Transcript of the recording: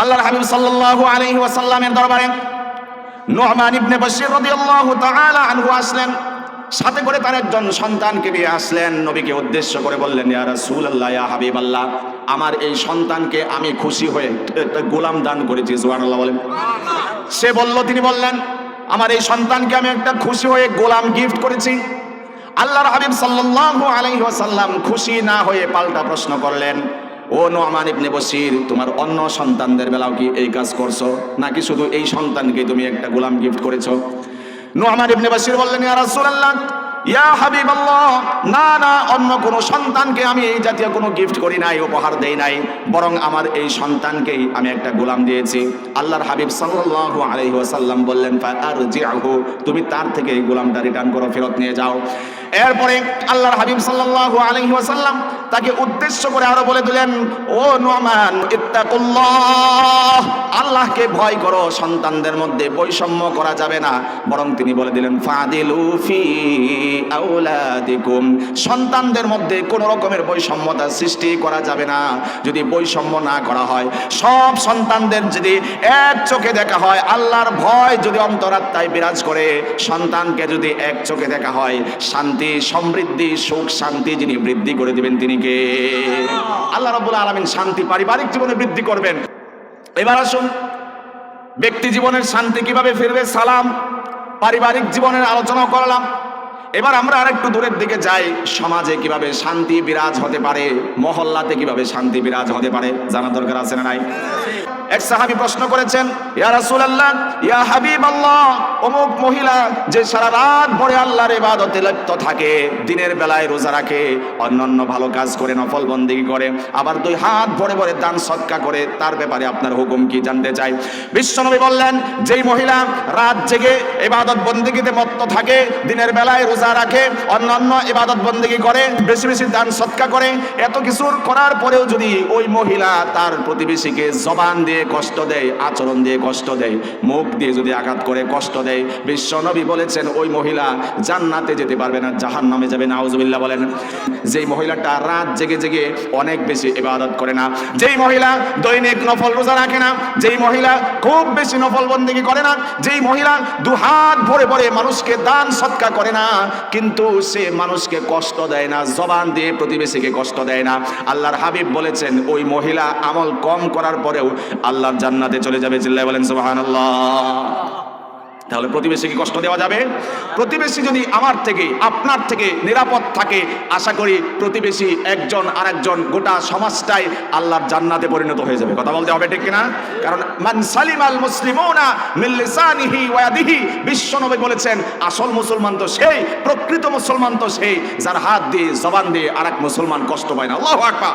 আল্লাহর হাবিব সাল্লাল্লাহু আলাইহি ওয়াসাল্লামের দরবারে নোহমান ইবনে বশির রাদিয়াল্লাহু তাআলা আনহু আসলেন। সাথে করে তার একজন সন্তানকে নিয়ে আসলেন। নবীকে উদ্দেশ্য করে বললেন, ইয়া রাসূলুল্লাহ, ইয়া হাবিবাল্লাহ, আমার এই সন্তানকে আমি খুশি হয়ে একটা গোলাম দান করেছি। সুবহানাল্লাহ বলেন। সে বলল, তিনি বললেন, আমার এই সন্তানকে আমি একটা খুশি হয়ে গোলাম গিফট করেছি। আল্লাহর হাবিব সাল্লাল্লাহু আলাইহি ওয়াসাল্লাম খুশি না হয়ে পাল্টা প্রশ্ন করলেন। ও নোমান ইবনে বসির তোমার অন্য সন্তানদের বেলাও কি এই কাজ করছ? নাকি শুধু এই সন্তানকে তুমি একটা গোলাম গিফট করেছ? নোমান ইবনে বসির বললেন, ইয়া রাসূলুল্লাহ ইয়া হাবিবাল্লাহ, না না, অন্য কোনো সন্তানকে আমি এই জাতীয় কোনো গিফট করি নাই, উপহার দেই নাই, বরং আমার এই সন্তানকেই আমি একটা গোলাম দিয়েছি। আল্লাহর হাবিব সাল্লাল্লাহু আলাইহি ওয়াসাল্লাম বললেন ফাআরজিহু তুমি তার থেকে এই গোলামটা রিটার্ন করো, ফেরত নিয়ে যাও। এরপরে আল্লাহর হাবিব সাল্লাল্লাহু আলাইহি তাকে উদ্দেশ্য করে আরও বলে দিলেন, ও নোমান ইত্তাকুল্লাহ! আল্লাহকে ভয় করো, সন্তানদের মধ্যে বৈষম্য করা যাবে না। বরং তিনি বলে দিলেন, ফাদিলু ফি আউলাদিকুম সন্তানদের মধ্যে কোনো রকমের বৈষম্যতা সৃষ্টি করা যাবে না। যদি বৈষম্য না করা হয়, সব সন্তানদের যদি এক চোখে দেখা হয়, আল্লাহর ভয় যদি অন্তরাত্মায় বিরাজ করে, সন্তানকে যদি এক চোখে দেখা হয়, শান্তি, সমৃদ্ধি, সুখ, শান্তি যিনি বৃদ্ধি করে দিবেন তিনি কে? আল্লাহ রাব্বুল আলামিন শান্তি পারিবারিক জীবনে বৃদ্ধি করবেন। এবার আসুন ব্যক্তি জীবনের শান্তি কীভাবে ফিরবে? সালাম। পারিবারিক জীবনের আলোচনা করলাম। এবার আমরা আরেকটু দূরের দিকে যাই। সমাজে কীভাবে শান্তি বিরাজ হতে পারে? মহল্লাতে কীভাবে শান্তি বিরাজ হতে পারে? জানা দরকার আছে না নাই? এক সাহাবী প্রশ্ন করেছেন, ইয়া রাসূলুল্লাহ, ইয়া হাবিবাল্লাহ, অমুক মহিলা যে সারা রাত ভরে আল্লাহর ইবাদতে লিপ্ত থাকে, দিনের বেলায় রোজা রাখে, অন্যান্য ভালো কাজ করে নফল বন্দেগী করে, আবার দুই হাত ভরে ভরে দান সৎকা করে, তার ব্যাপারে আপনার হুকুম কি জানতে চাই? বিশ্বনবী বললেন, যেই মহিলা রাত জেগে ইবাদত বন্দেগীতে মত্ত থাকে, দিনের বেলায় রোজা রাখে, অন্যান্য ইবাদত বন্দেগী করে, বেশি বেশি দান সৎকা করে, এত কিছুর করার পরেও যদি ওই মহিলা তার প্রতিবেশীকে জবান দিয়ে কষ্ট দেয়, আচরণ দিয়ে কষ্ট দেয়, মুখ দিয়ে যদি আঘাত করে কষ্ট দেয়। বিশ্বনবী বলেছেন, ওই মহিলা জান্নাতে যেতে পারবে না জাহান নামে যাবে নাউজুবিল্লাহ বলেন, যেই মহিলাটা রাত জেগে জেগে অনেক বেশি ইবাদত করে না, যেই মহিলা দৈনিক নফল রোজা রাখে না, যেই মহিলা খুব বেশি নফল বন্দিগি করে না, যেই মহিলা দু হাত ভরে ভরে মানুষকে দান সৎকা করে না, কিন্তু সে মানুষকে কষ্ট দেয় না, জবান দিয়ে প্রতিবেশীকে কষ্ট দেয় না। আল্লাহর হাবিব বলেছেন, ওই মহিলা আমল কম করার পরেও আল্লাহর জান্নাতে চলে যাবে চিল্লায় বলেন, সুবহানাল্লাহ। তাহলে প্রতিবেশীকে কষ্ট দেওয়া যাবে? প্রতিবেশী যদি আমার থেকে, আপনার থেকে নিরাপদ থাকে, আশা করি প্রতিবেশী একজন আরেকজন গোটা সমাজটাই আল্লাহর জান্নাতে পরিণত হয়ে যাবে। কথা বলতে হবে ঠিক কিনা? কারণ মান সালিম আল মুসলিমুনা মিন লিসানিহি ওয়া ইয়াদিহি, বিশ্বনবী বলেছেন, আসল মুসলমান তো সেই, প্রকৃত মুসলমান তো সেই, যার হাত দিয়ে, জবান দিয়ে আরেক মুসলমান কষ্ট পায় না। আল্লাহু আকবার।